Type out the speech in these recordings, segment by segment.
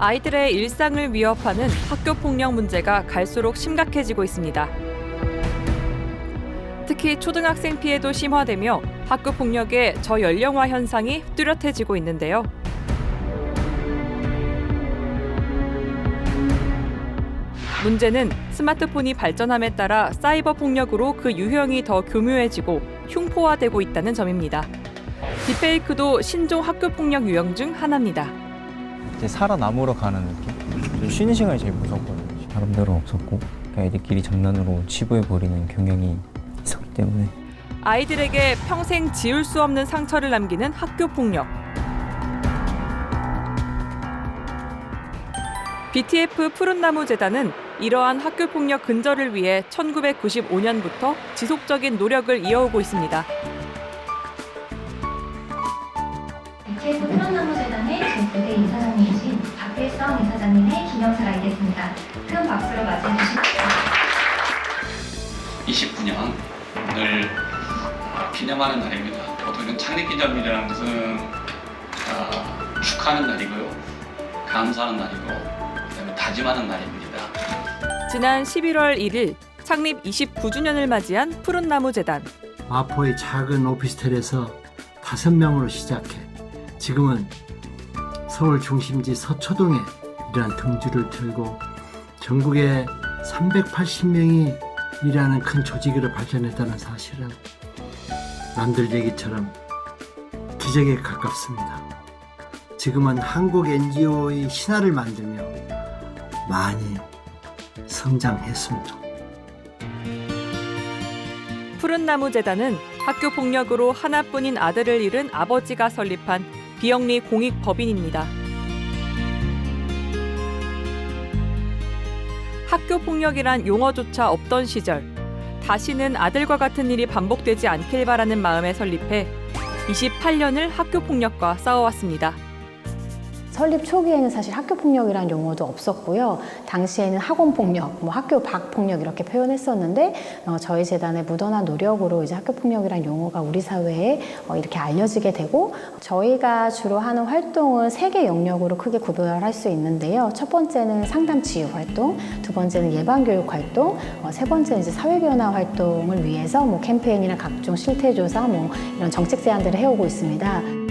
아이들의 일상을 위협하는 학교 폭력 문제가 갈수록 심각해지고 있습니다. 특히 초등학생 피해도 심화되며 학교 폭력의 저연령화 현상이 뚜렷해지고 있는데요. 문제는 스마트폰이 발전함에 따라 사이버 폭력으로 그 유형이 더 교묘해지고 흉포화되고 있다는 점입니다. 딥페이크도 신종 학교 폭력 유형 중 하나입니다. 이제 살아남으러 가는 느낌? 쉬는 시간이 제일 무섭거든요. 사람들은 없었고 그냥 애들끼리 장난으로 치부해버리는 경향이 있었기 때문에 아이들에게 평생 지울 수 없는 상처를 남기는 학교 폭력. BTF 푸른나무 재단은 이러한 학교 폭력 근절을 위해 1995년부터 지속적인 노력을 이어오고 있습니다. 기념사가 있겠습니다. 큰 박수로 맞이해 주십시오. 29년을 기념하는 날입니다. 보통 이런 창립기념일이라는 것은 아, 축하하는 날이고요. 감사하는 날이고 그다음에 다짐하는 날입니다. 지난 11월 1일 창립 29주년을 맞이한 푸른나무 재단. 마포의 작은 오피스텔에서 다섯 명으로 시작해 지금은 서울 중심지 서초동에 이러한 등주를 들고 전국에 380명이 일하는 큰 조직으로 발전했다는 사실은 남들 얘기처럼 기적에 가깝습니다. 지금은 한국 NGO의 신화를 만들며 많이 성장했습니다. 푸른나무 재단은 학교 폭력으로 하나뿐인 아들을 잃은 아버지가 설립한 비영리 공익 법인입니다. 학교 폭력이란 용어조차 없던 시절 다시는 아들과 같은 일이 반복되지 않길 바라는 마음에 설립해 28년을 학교 폭력과 싸워왔습니다. 설립 초기에는 사실 학교 폭력이라는 용어도 없었고요. 당시에는 학원 폭력, 뭐 학교 밖 폭력 이렇게 표현했었는데 어, 저희 재단의 무던한 노력으로 이제 학교 폭력이라는 용어가 우리 사회에 어, 이렇게 알려지게 되고 저희가 주로 하는 활동은 세 개 영역으로 크게 구별할 수 있는데요. 첫 번째는 상담 치유 활동, 두 번째는 예방 교육 활동, 어, 세 번째는 이제 사회 변화 활동을 위해서 뭐 캠페인이나 각종 실태 조사, 뭐 이런 정책 제안들을 해오고 있습니다.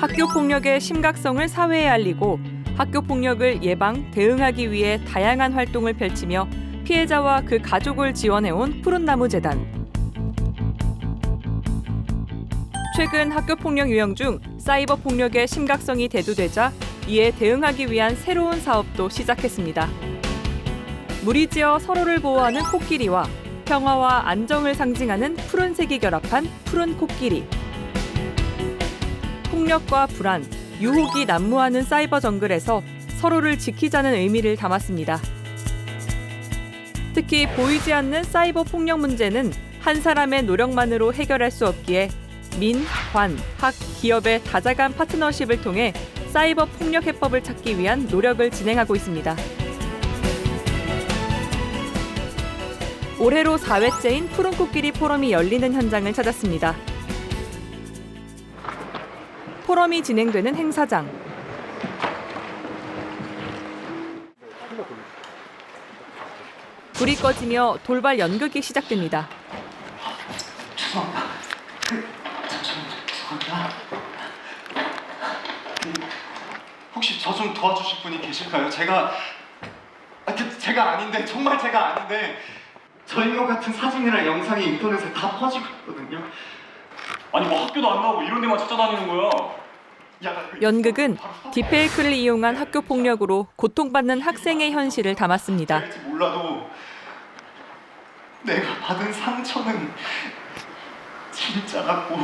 학교 폭력의 심각성을 사회에 알리고 학교 폭력을 예방, 대응하기 위해 다양한 활동을 펼치며 피해자와 그 가족을 지원해온 푸른나무 재단. 최근 학교 폭력 유형 중 사이버 폭력의 심각성이 대두되자 이에 대응하기 위한 새로운 사업도 시작했습니다. 무리지어 서로를 보호하는 코끼리와 평화와 안정을 상징하는 푸른색이 결합한 푸른 코끼리. 폭력과 불안, 유혹이 난무하는 사이버 정글에서 서로를 지키자는 의미를 담았습니다. 특히 보이지 않는 사이버 폭력 문제는 한 사람의 노력만으로 해결할 수 없기에 민, 관, 학, 기업의 다자간 파트너십을 통해 사이버 폭력 해법을 찾기 위한 노력을 진행하고 있습니다. 올해로 4회째인 푸른 코끼리 포럼이 열리는 현장을 찾았습니다. 포럼이 진행되는 행사장. 불이 꺼지며 돌발 연극이 시작됩니다. 혹시 저 좀 도와주실 분이 계실까요? 제가 아, 그, 제가 아닌데 정말 제가 아닌데 저희 것 같은 사진이나 영상이 인터넷에 다 퍼지고 있거든요. 아니 뭐 학교도 안 나오고 이런 데만 찾아다니는 거야. 연극은 딥페이크를 이용한 학교 폭력으로 고통받는 학생의 현실을 담았습니다. 몰라도 내가 받은 상처는 진짜 같고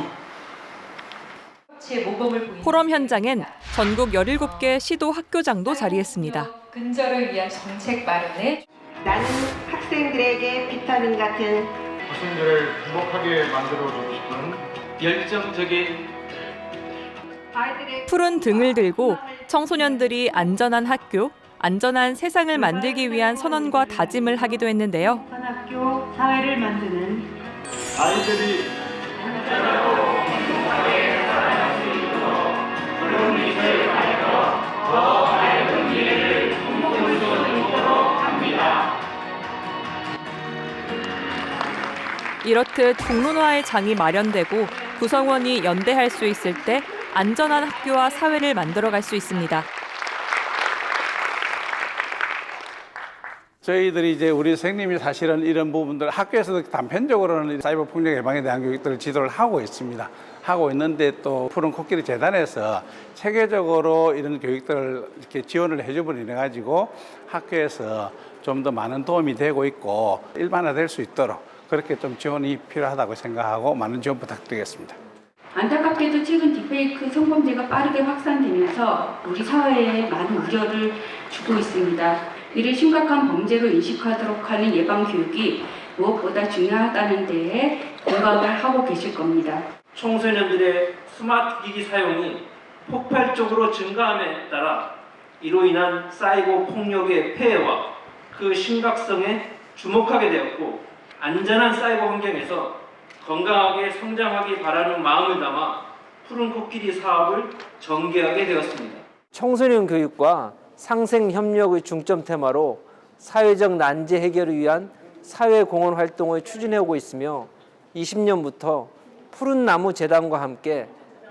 포럼 현장엔 전국 17개 시도 학교장도 자리했습니다. 근절을 위한 정책 마련에 나는 학생들에게 비타민 같은 학생들을 행복하게 만들어주고 싶은 열정적인 푸른 등을 들고 청소년들이 안전한 학교, 안전한 세상을 만들기 위한 선언과 다짐을 하기도 했는데요. 학교 사회를 만드는 아이들이 이렇듯 공론화의 장이 마련되고 구성원이 연대할 수 있을 때 안전한 학교와 사회를 만들어갈 수 있습니다. 저희들이 이제 우리 선생님이 사실은 이런 부분들 학교에서도 단편적으로는 사이버 폭력 예방에 대한 교육들을 지도를 하고 있습니다. 하고 있는데 또 푸른 코끼리 재단에서 체계적으로 이런 교육들을 이렇게 지원을 해주므로 인해 가지고 학교에서 좀 더 많은 도움이 되고 있고 일반화될 수 있도록 그렇게 좀 지원이 필요하다고 생각하고 많은 지원 부탁드리겠습니다. 안타깝게도 최근 딥페이크 성범죄가 빠르게 확산되면서 우리 사회에 많은 우려를 주고 있습니다. 이를 심각한 범죄로 인식하도록 하는 예방 교육이 무엇보다 중요하다는 데에 공감을 하고 계실 겁니다. 청소년들의 스마트 기기 사용이 폭발적으로 증가함에 따라 이로 인한 사이버 폭력의 폐해와 그 심각성에 주목하게 되었고 안전한 사이버 환경에서 건강하게 성장하기 바라는 마음을 담아 푸른 코끼리 사업을 전개하게 되었습니다. 청소년 교육과 상생 협력의 중점 테마로 사회적 난제 해결을 위한 사회 공헌 활동을 추진해 오고 있으며 20년부터 푸른 나무 재단과 함께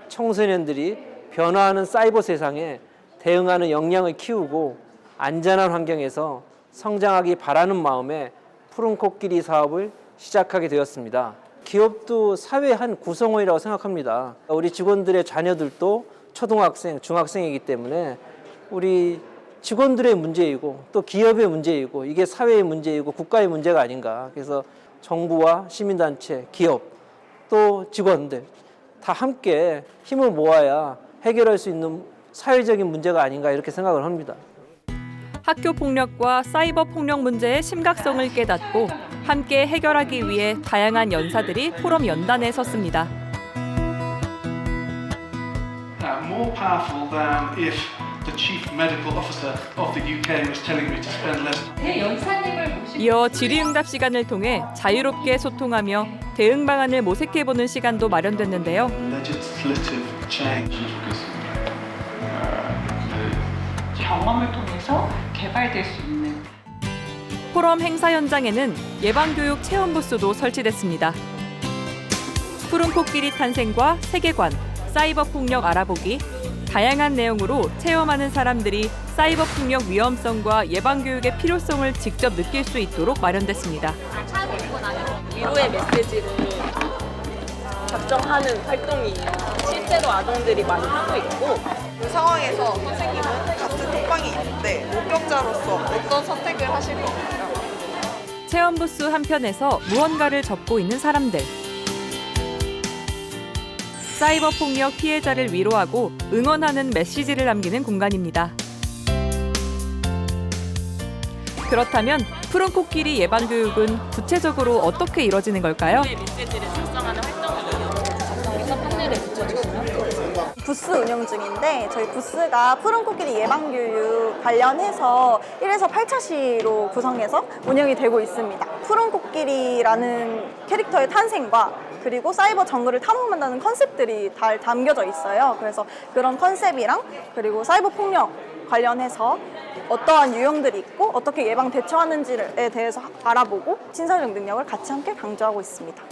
청소년들이 변화하는 사이버 세상에 대응하는 역량을 키우고 안전한 환경에서 성장하기 바라는 마음에 푸른 코끼리 사업을 시작하게 되었습니다. 기업도 사회의 한 구성원이라고 생각합니다. 우리 직원들의 자녀들도 초등학생, 중학생이기 때문에 우리 직원들의 문제이고 또 기업의 문제이고 이게 사회의 문제이고 국가의 문제가 아닌가. 그래서 정부와 시민단체, 기업 또 직원들 다 함께 힘을 모아야 해결할 수 있는 사회적인 문제가 아닌가 이렇게 생각을 합니다. 학교 폭력과 사이버 폭력 문제의 심각성을 깨닫고 함께 해결하기 위해 다양한 연사들이 포럼 연단에 섰습니다. more powerful than if the chief medical officer of the UK was telling me to spend less. 대 연사님을 모시고 이어 질의응답 시간을 통해 자유롭게 소통하며 대응 방안을 모색해보는 시간도 마련됐는데요. legislative change. 경험을 통해서 개발될 수 있는 포럼 행사 현장에는 예방교육 체험 부스도 설치됐습니다. 푸른 코끼리 탄생과 세계관, 사이버 폭력 알아보기, 다양한 내용으로 체험하는 사람들이 사이버 폭력 위험성과 예방 교육의 필요성을 직접 느낄 수 있도록 마련됐습니다. 위로의 메시지를 작정하는 활동이에요. 실제로 아동들이 많이 하고 있고 그 상황에서 선생님은 독방이 있는데 목격자로서 어떤 선택을 하실 건가요? 체험 부스 한편에서 무언가를 접고 있는 사람들. 사이버 폭력 피해자를 위로하고 응원하는 메시지를 남기는 공간입니다. 그렇다면 푸른 코끼리 예방 교육은 구체적으로 어떻게 이뤄지는 걸까요? 메시지를 작성하는 활동이에요. 작성해서 판넬에 붙여주시면 부스 운영 중인데 저희 부스가 푸른 코끼리 예방 교육 관련해서 1에서 8차 시로 구성해서 운영이 되고 있습니다. 푸른 코끼리라는 캐릭터의 탄생과 그리고 사이버 정글을 탐험한다는 컨셉들이 잘 담겨져 있어요. 그래서 그런 컨셉이랑 그리고 사이버 폭력 관련해서 어떠한 유형들이 있고 어떻게 예방 대처하는지에 대해서 알아보고 신사적 능력을 같이 함께 강조하고 있습니다.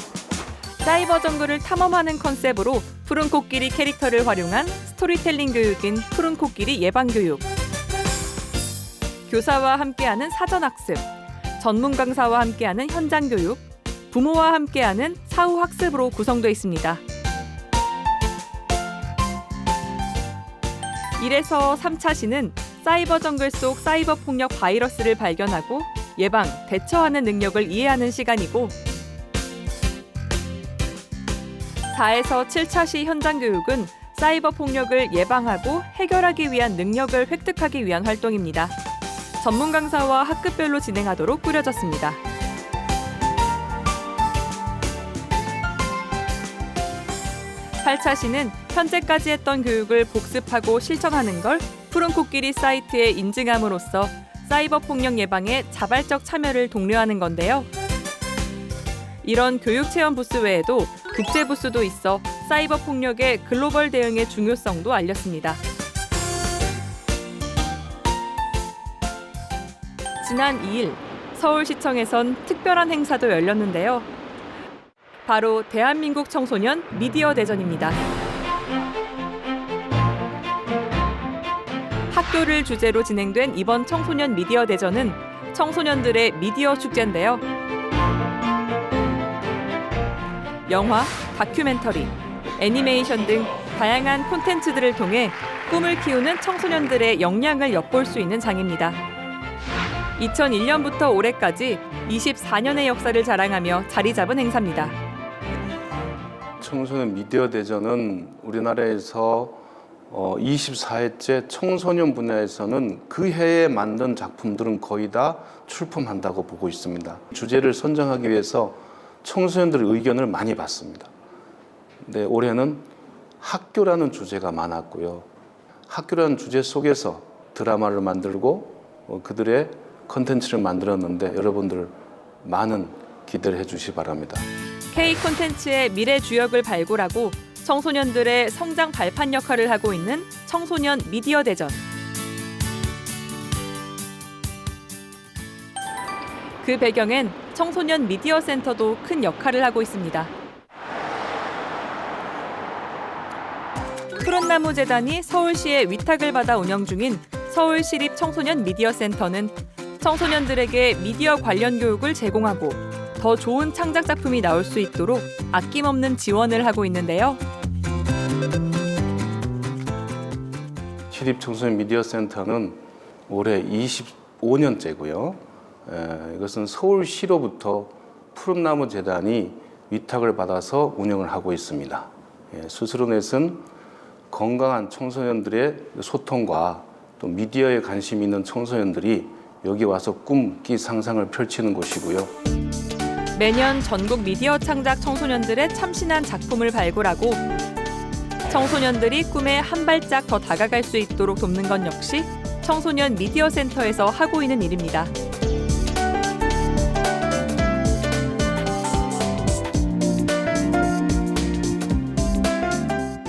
사이버 정글을 탐험하는 컨셉으로 푸른 코끼리 캐릭터를 활용한 스토리텔링 교육인 푸른 코끼리 예방 교육. 교사와 함께하는 사전 학습, 전문 강사와 함께하는 현장 교육, 부모와 함께하는 사후 학습으로 구성되어 있습니다. 1에서 3차 시는 사이버 정글 속 사이버 폭력 바이러스를 발견하고 예방, 대처하는 능력을 이해하는 시간이고 4에서 7차 시 현장 교육은 사이버 폭력을 예방하고 해결하기 위한 능력을 획득하기 위한 활동입니다. 전문 강사와 학급별로 진행하도록 꾸려졌습니다. 8차 시는 현재까지 했던 교육을 복습하고 실천하는 걸 푸른 코끼리 사이트에 인증함으로써 사이버 폭력 예방에 자발적 참여를 독려하는 건데요. 이런 교육 체험 부스 외에도 국제 부스도 있어 사이버 폭력의 글로벌 대응의 중요성도 알렸습니다. 지난 2일 서울시청에선 특별한 행사도 열렸는데요. 바로 대한민국 청소년 미디어 대전입니다. 학교를 주제로 진행된 이번 청소년 미디어 대전은 청소년들의 미디어 축제인데요. 영화, 다큐멘터리, 애니메이션 등 다양한 콘텐츠들을 통해 꿈을 키우는 청소년들의 역량을 엿볼 수 있는 장입니다. 2001년부터 올해까지 24년의 역사를 자랑하며 자리 잡은 행사입니다. 청소년 미디어 대전은 우리나라에서 어, 24회째 청소년 분야에서는 그 해에 만든 작품들은 거의 다 출품한다고 보고 있습니다. 주제를 선정하기 위해서 청소년들의 의견을 많이 받습니다. 근데 올해는 학교라는 주제가 많았고요. 학교라는 주제 속에서 드라마를 만들고 어, 그들의 컨텐츠를 만들었는데 여러분들 많은 기대를 해주시 기 바랍니다. K 콘텐츠의 미래 주역을 발굴하고 청소년들의 성장 발판 역할을 하고 있는 청소년 미디어 대전. 그 배경엔 청소년 미디어 센터도 큰 역할을 하고 있습니다. 푸른나무 재단이 서울시의 위탁을 받아 운영 중인 서울시립 청소년 미디어 센터는 청소년들에게 미디어 관련 교육을 제공하고 더 좋은 창작 작품이 나올 수 있도록 아낌없는 지원을 하고 있는데요. 시립 청소년 미디어 센터는 올해 25년째고요. 이것은 서울시로부터 푸른나무 재단이 위탁을 받아서 운영을 하고 있습니다. 예, 스스로넷은 건강한 청소년들의 소통과 또 미디어에 관심 있는 청소년들이 여기 와서 꿈, 끼, 상상을 펼치는 곳이고요. 매년 전국 미디어 창작 청소년들의 참신한 작품을 발굴하고 청소년들이 꿈에 한 발짝 더 다가갈 수 있도록 돕는 건 역시 청소년 미디어 센터에서 하고 있는 일입니다.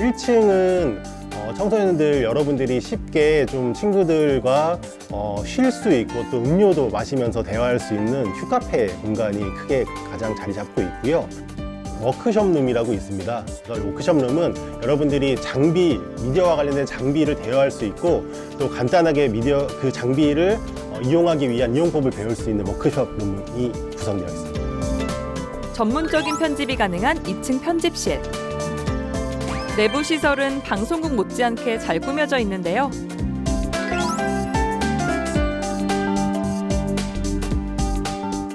일층은 어, 청소년들 여러분들이 쉽게 좀 친구들과 어, 쉴 수 있고 또 음료도 마시면서 대화할 수 있는 휴카페 공간이 크게 가장 자리 잡고 있고요. 워크숍룸이라고 있습니다. 워크숍룸은 여러분들이 장비, 미디어와 관련된 장비를 대여할 수 있고 또 간단하게 미디어 그 장비를 어, 이용하기 위한 이용법을 배울 수 있는 워크숍룸이 구성되어 있습니다. 전문적인 편집이 가능한 2층 편집실. 내부 시설은 방송국 못지않게 잘 꾸며져 있는데요.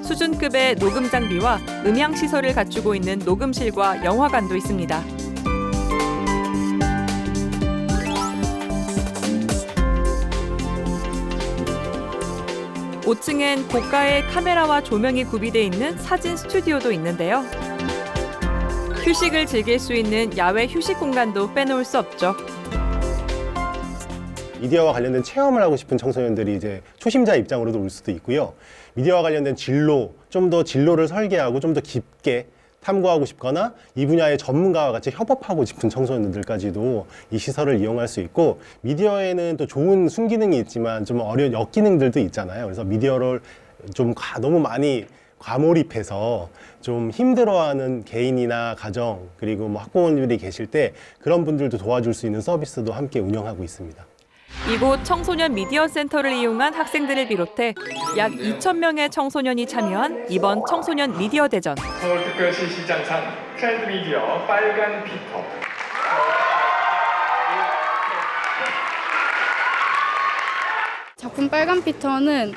수준급의 녹음 장비와 음향 시설을 갖추고 있는 녹음실과 영화관도 있습니다. 오층엔 고가의 카메라와 조명이 구비돼 있는 사진 스튜디오도 있는데요. 휴식을 즐길 수 있는 야외 휴식 공간도 빼놓을 수 없죠. 미디어와 관련된 체험을 하고 싶은 청소년들이 이제 초심자 입장으로도 올 수도 있고요. 미디어와 관련된 진로, 좀 더 진로를 설계하고 좀 더 깊게 탐구하고 싶거나 이 분야의 전문가와 같이 협업하고 싶은 청소년들까지도 이 시설을 이용할 수 있고 미디어에는 또 좋은 순기능이 있지만 좀 어려운 역기능들도 있잖아요. 그래서 미디어를 좀 가- 너무 많이 과몰입해서 좀 힘들어하는 개인이나 가정 그리고 뭐 학부모님들이 계실 때 그런 분들도 도와줄 수 있는 서비스도 함께 운영하고 있습니다. 이곳 청소년 미디어 센터를 이용한 학생들을 비롯해 약 2천 명의 청소년이 참여한 이번 청소년 미디어 대전. 서울특별시 시장상 트렌드 미디어 빨간 피터 작품 빨간 피터는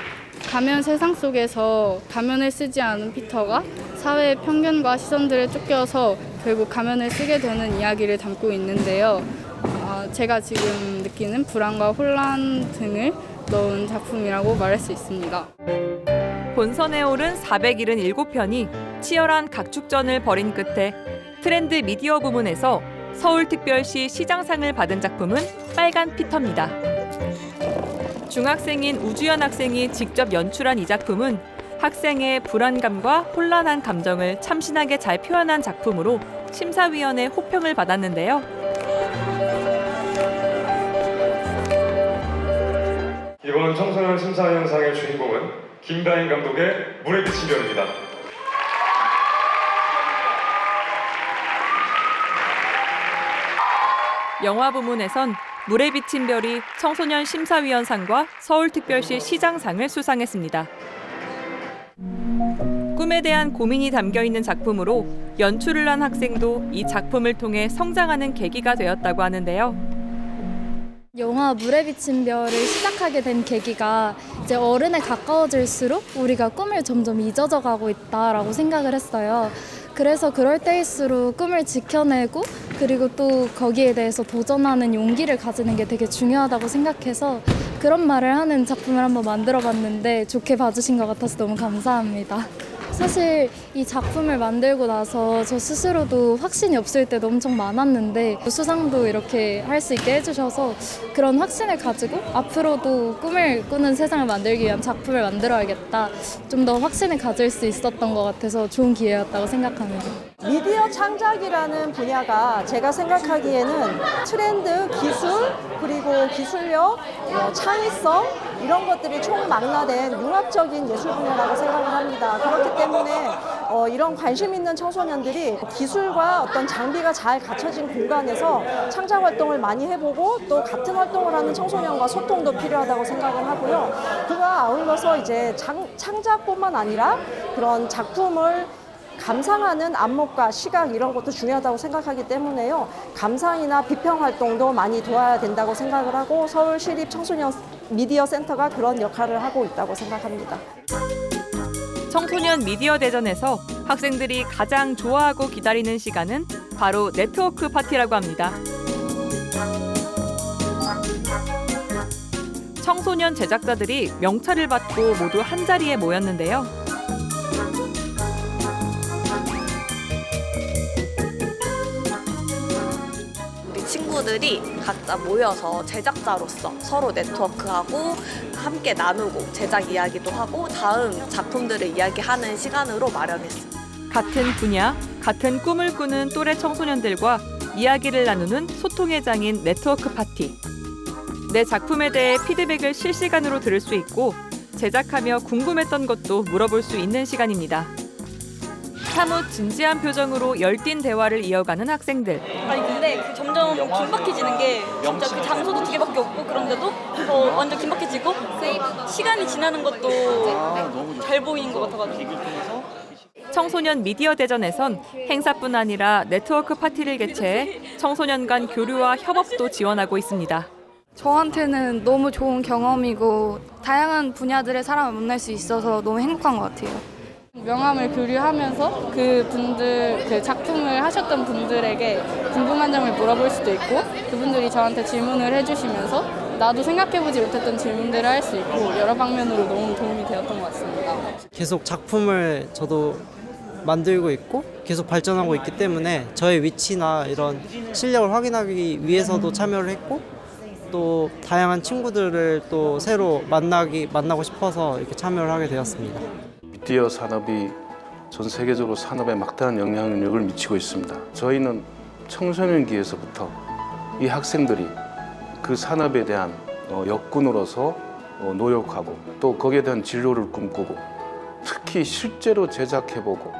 가면 세상 속에서 가면을 쓰지 않은 피터가 사회의 편견과 시선들에 쫓겨서 결국 가면을 쓰게 되는 이야기를 담고 있는데요. 어, 제가 지금 느끼는 불안과 혼란 등을 넣은 작품이라고 말할 수 있습니다. 본선에 오른 477편이 치열한 각축전을 벌인 끝에 트렌드 미디어 부문에서 서울특별시 시장상을 받은 작품은 빨간 피터입니다. 중학생인 우주연 학생이 직접 연출한 이 작품은 학생의 불안감과 혼란한 감정을 참신하게 잘 표현한 작품으로 심사위원회 호평을 받았는데요. 이번 청소년 심사위원상의 주인공은 김다인 감독의 물에 비친 별입니다. 영화 부문에선 물에 비친 별이 청소년 심사위원상과 서울특별시 시장상을 수상했습니다. 꿈에 대한 고민이 담겨 있는 작품으로 연출을 한 학생도 이 작품을 통해 성장하는 계기가 되었다고 하는데요. 영화 물에 비친 별을 시작하게 된 계기가 이제 어른에 가까워질수록 우리가 꿈을 점점 잊어져 가고 있다라고 생각을 했어요. 그래서 그럴 때일수록 꿈을 지켜내고 그리고 또 거기에 대해서 도전하는 용기를 가지는 게 되게 중요하다고 생각해서 그런 말을 하는 작품을 한번 만들어 봤는데 좋게 봐주신 것 같아서 너무 감사합니다. 사실 이 작품을 만들고 나서 저 스스로도 확신이 없을 때도 엄청 많았는데 수상도 이렇게 할 수 있게 해주셔서 그런 확신을 가지고 앞으로도 꿈을 꾸는 세상을 만들기 위한 작품을 만들어야겠다. 좀 더 확신을 가질 수 있었던 것 같아서 좋은 기회였다고 생각합니다. 미디어 창작이라는 분야가 제가 생각하기에는 트렌드, 기술, 그리고 기술력, 어, 창의성 이런 것들이 총망라된 융합적인 예술 분야라고 생각을 합니다. 그렇기 때문에 어, 이런 관심 있는 청소년들이 기술과 어떤 장비가 잘 갖춰진 공간에서 창작 활동을 많이 해보고 또 같은 활동을 하는 청소년과 소통도 필요하다고 생각을 하고요. 그와 아울러서 이제 장, 창작뿐만 아니라 그런 작품을 감상하는 안목과 시각 이런 것도 중요하다고 생각하기 때문에요. 감상이나 비평 활동도 많이 도와야 된다고 생각을 하고 서울 시립 청소년 미디어 센터가 그런 역할을 하고 있다고 생각합니다. 청소년 미디어 대전에서 학생들이 가장 좋아하고 기다리는 시간은 바로 네트워크 파티라고 합니다. 청소년 제작자들이 명찰을 받고 모두 한 자리에 모였는데요. 친구들이 각자 모여서 제작자로서 서로 네트워크하고 함께 나누고 제작 이야기도 하고 다음 작품들을 이야기하는 시간으로 마련했습니다. 같은 분야, 같은 꿈을 꾸는 또래 청소년들과 이야기를 나누는 소통의 장인 네트워크 파티. 내 작품에 대해 피드백을 실시간으로 들을 수 있고 제작하며 궁금했던 것도 물어볼 수 있는 시간입니다. 사뭇 진지한 표정으로 열띤 대화를 이어가는 학생들. 그 점점 긴박해지는 게 진짜 그 장소도 두 개밖에 없고 그런데도 더 완전 긴박해지고 시간이 지나는 것도 잘 보이는 것 같아가지고 청소년 미디어 대전에선 행사뿐 아니라 네트워크 파티를 개최해 청소년 간 교류와 협업도 지원하고 있습니다. 저한테는 너무 좋은 경험이고 다양한 분야들의 사람을 만날 수 있어서 너무 행복한 것 같아요. 명함을 교류하면서 그 분들 그 작품을 하셨던 분들에게 궁금한 점을 물어볼 수도 있고 그분들이 저한테 질문을 해주시면서 나도 생각해보지 못했던 질문들을 할 수 있고 여러 방면으로 너무 도움이 되었던 것 같습니다. 계속 작품을 저도 만들고 있고 계속 발전하고 있기 때문에 저의 위치나 이런 실력을 확인하기 위해서도 참여를 했고 또 다양한 친구들을 또 새로 만나기 만나고 싶어서 이렇게 참여를 하게 되었습니다. 미디어 산업이 전 세계적으로 산업에 막대한 영향력을 미치고 있습니다. 저희는 청소년기에서부터 이 학생들이 그 산업에 대한 어, 역군으로서 어, 노력하고 또 거기에 대한 진로를 꿈꾸고 특히 실제로 제작해보고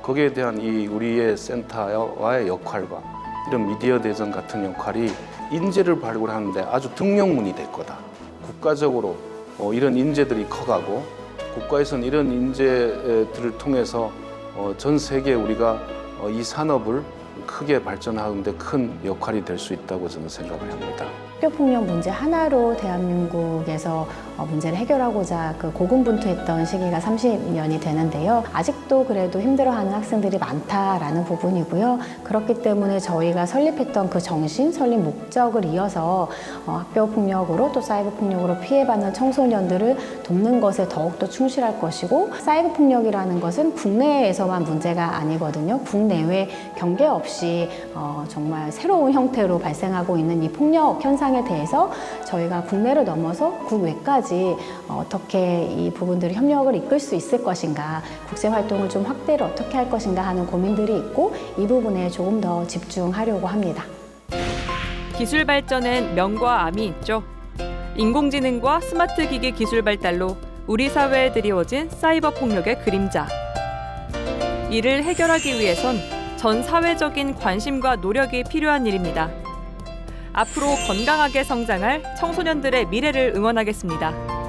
거기에 대한 이 우리의 센터와의 역할과 이런 미디어 대전 같은 역할이 인재를 발굴하는데 아주 등용문이 될 거다. 국가적으로 어, 이런 인재들이 커가고 국가에서는 이런 인재들을 통해서 어, 전 세계에 우리가 어, 이 산업을 크게 발전하는데 큰 역할이 될 수 있다고 저는 생각을 합니다. 학교 폭력 문제 하나로 대한민국에서 어, 문제를 해결하고자 그 고군분투했던 시기가 30년이 되는데요. 아직도 그래도 힘들어하는 학생들이 많다라는 부분이고요. 그렇기 때문에 저희가 설립했던 그 정신, 설립 목적을 이어서 어, 학교 폭력으로 또 사이버 폭력으로 피해받는 청소년들을 돕는 것에 더욱더 충실할 것이고 사이버 폭력이라는 것은 국내에서만 문제가 아니거든요. 국내외 경계 없이 어, 정말 새로운 형태로 발생하고 있는 이 폭력 현상 에 대해서 저희가 국내를 넘어서 국외까지 어, 어떻게 이 부분들을 협력을 이끌 수 있을 것인가, 국제 활동을 좀 확대를 어떻게 할 것인가 하는 고민들이 있고 이 부분에 조금 더 집중하려고 합니다. 기술 발전엔 명과 암이 있죠. 인공지능과 스마트 기기 기술 발달로 우리 사회에 드리워진 사이버 폭력의 그림자. 이를 해결하기 위해선 전 사회적인 관심과 노력이 필요한 일입니다. 앞으로 건강하게 성장할 청소년들의 미래를 응원하겠습니다.